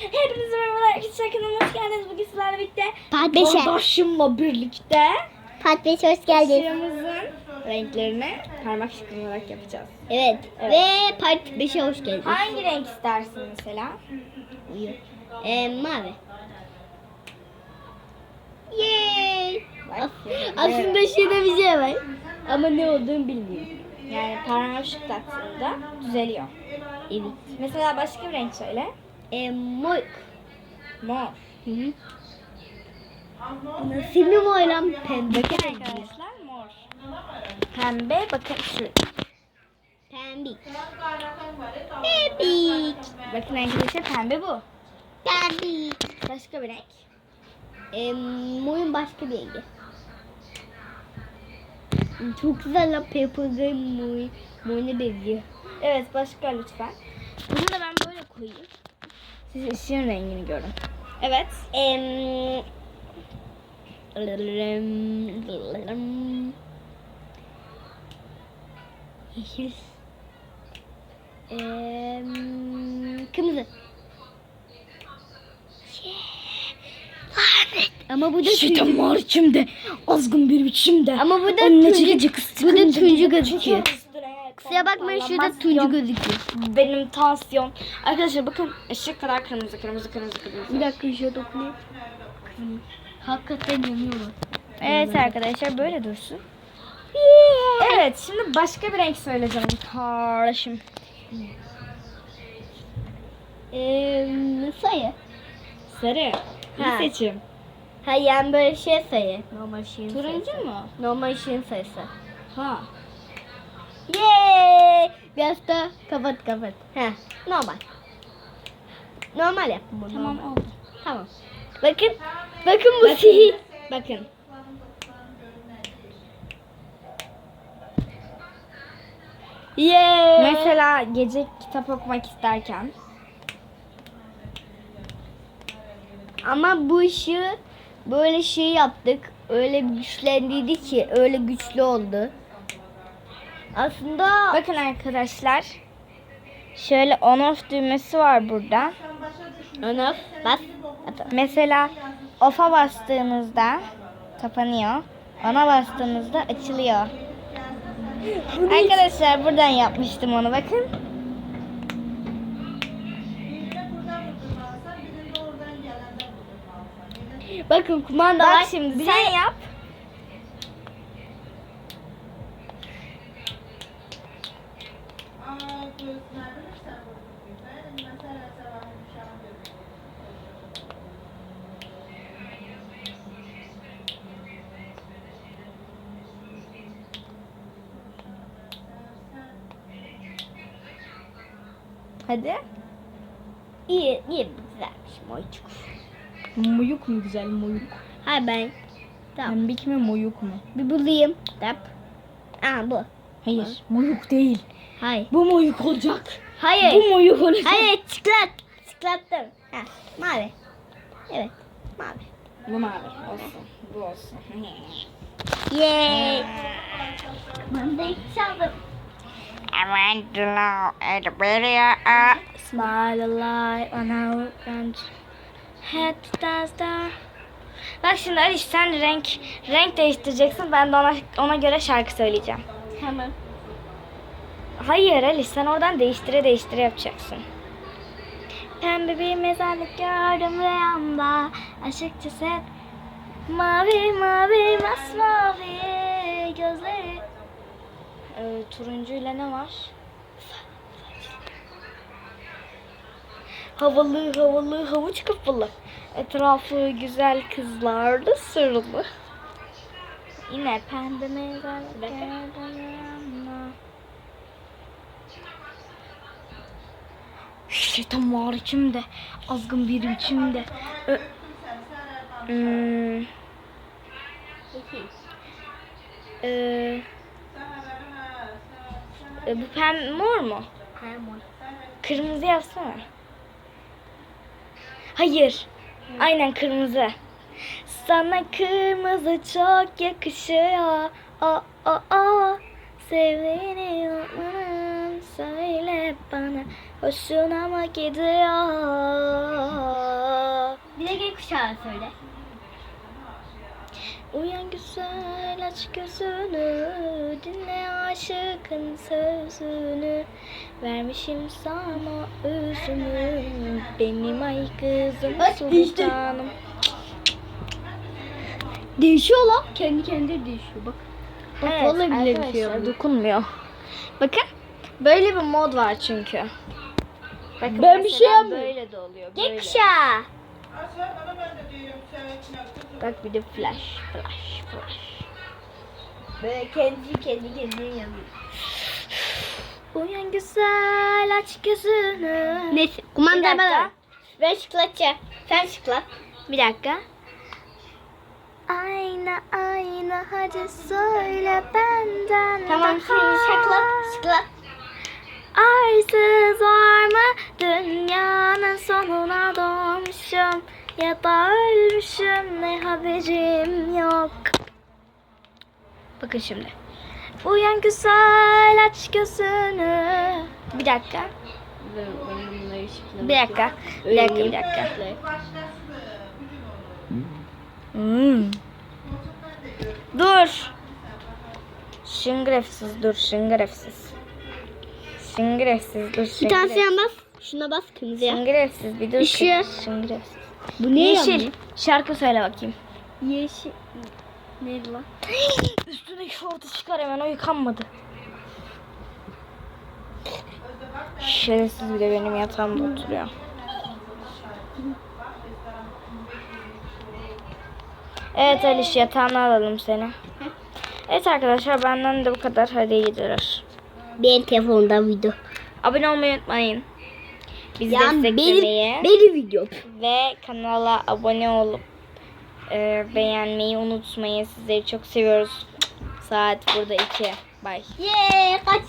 Hepinize merhabalar arkadaşlar kanalıma hoş geldiniz. Bugün sizlerle birlikte Part 5'e. kardeşimle birlikte Part 5'e hoş geldin. ışığımızın renklerini parmak şıkkılarak yapacağız. Evet. Evet. Ve Part 5'e hoş geldin. Hangi renk istersin mesela? Uyuyor. Ee, mavi. Yay. Bak, Aslında şurada bir şey var. Ama ne olduğunu bilmiyorum. Yani parmak şıklattığında düzeliyor. Evet. Mesela başka bir renk söyle. Ee, mor. Mor. Hı hı. Nasıl mı mor lan? Pembe. Bakın arkadaşlar mor. Pembe bakın şu. Pembik. Pembik. Bakın arkadaşlar pembe bu. Pembik. Başka bir renk. Morun başka bir rengi. Çok güzel lan Pepper'ın mor. Moruna benziyor. Evet başka lütfen. Bunu da ben böyle koyayım. Siz ışığın rengini görün. Evet. Em, Yeşil. Em, Kırmızı. Ama bu da turuncu. mor içimde. Azgın bir biçimde. Ama bu da Anneciğim, turuncu. kız Bu da gidip gözüküyor. Kusura bakmayın şurada turuncu yok. gözüküyor. Benim tansiyon. Arkadaşlar bakın ışık kadar kırmızı kırmızı kırmızı kırmızı. Bir dakika şuraya dokunayım. Hakikaten yanıyor. Evet arkadaşlar böyle dursun. Evet şimdi başka bir renk söyleyeceğim kardeşim. Em, sayı. Sarı. İyi Ha. seçim. Ha yani böyle şey sayı. Normal şeyin Turuncu sayısı. mu? Normal şeyin sayısı. Ha. Yeee. Biraz da kapat kapat. He normal. Normal yap bunu. Tamam normal. oldu. Tamam. Bakın. Bakın bu sihir. Bakın. Yeee. Mesela gece kitap okumak isterken Ama bu ışığı böyle şey yaptık. Öyle güçlendirdi ki öyle güçlü oldu. Aslında Bakın arkadaşlar. Şöyle on off düğmesi var burada. ona bas. Mesela off'a bastığımızda kapanıyor. Ona bastığımızda açılıyor. Arkadaşlar buradan yapmıştım onu bakın. Bakın kumanda Bak şimdi sen yap. Hadi. İyi, iyi güzelmiş moyçuk. Moyuk mu güzel moyuk? Hayır ben. Tamam. Pembik mi moyuk mu? Bir bulayım. Tap. Aa bu. Hayır moyuk değil. Hayır. Bu moyuk olacak. Hayır. Bu moyuk olacak. Hayır çıklat. Çıklattım. Ha, mavi. Evet. Mavi. Bu mavi olsun. Bu olsun. Yay. Ben de çaldım. I want to know at the video. Smile alive on our bench. Head to the. Bak şimdi Aliş sen renk renk değiştireceksin. Ben de ona ona göre şarkı söyleyeceğim. Tamam. Hayır Aliş sen oradan değiştire değiştire yapacaksın. Pembe bir mezarlık gördüm rüyamda. Açıkçası mavi mavi masmavi gözleri. Ee, turuncuyla ne var? Havalı havalı havuç kafalı. Etrafı güzel kızlardı sırlı. Yine pembe rüyamda. Şeytan var içimde. Azgın bir içimde. Ö- Hmm. Ee, e, bu pem mor mu? Kırmızı yapsana. Hayır. Aynen kırmızı. Sana kırmızı çok yakışıyor. O o o. Unutmanın söyle bana. Hoşuna mı gidiyor? daha söyle. Uyan güzel aç gözünü Dinle aşıkın sözünü Vermişim sana özümü Benim ay kızım Bak, sultanım Değişiyor lan. Kendi kendine değişiyor bak. Bak Evet, vallahi bile arkadaşlar, değişiyor. dokunmuyor Bakın böyle bir mod var çünkü Bakın Ben bir şey yapmıyorum. Böyle de oluyor böyle. Gekşa. Bak bir de flash flash flash Böyle kendi kendi kendine yazıyor. Uyan güzel aç gözünü Neyse Bir kumanda dakika. bana. Ben şıklatacağım. Sen şıklat. Bir dakika. Ayna ayna hadi söyle benden Tamam daha. şimdi şıklat. Şıklat. Arsız var mı dünyanın sonuna doğmuşum ya da ölmüşüm ne haberim yok. Bakın şimdi. Uyan güzel aç gözünü. Bir dakika. Bir dakika. Bir dakika bir dakika. Hmm. Dur. Şıngırefsiz dur şıngırefsiz. Şıngırefsiz dur Bir tanesine bas. Şuna bas kırmızıya. Şıngırefsiz bir dur. Işığı. Şıngırefsiz. Bu ne Yeşil. Şarkı söyle bakayım. Yeşil. Neydi lan? Üstündeki şortu çıkar hemen o yıkanmadı. Şerefsiz bir de benim yatağımda oturuyor. Evet Aliş yatağına alalım seni. Evet arkadaşlar benden de bu kadar. Hadi iyi geceler. Benim telefonda video. Abone olmayı unutmayın. Bizi Yani desteklemeyi benim, benim videom. ve kanala abone olup e, beğenmeyi unutmayın. Sizleri çok seviyoruz. Saat burada 2. Bye. Yeee kaç.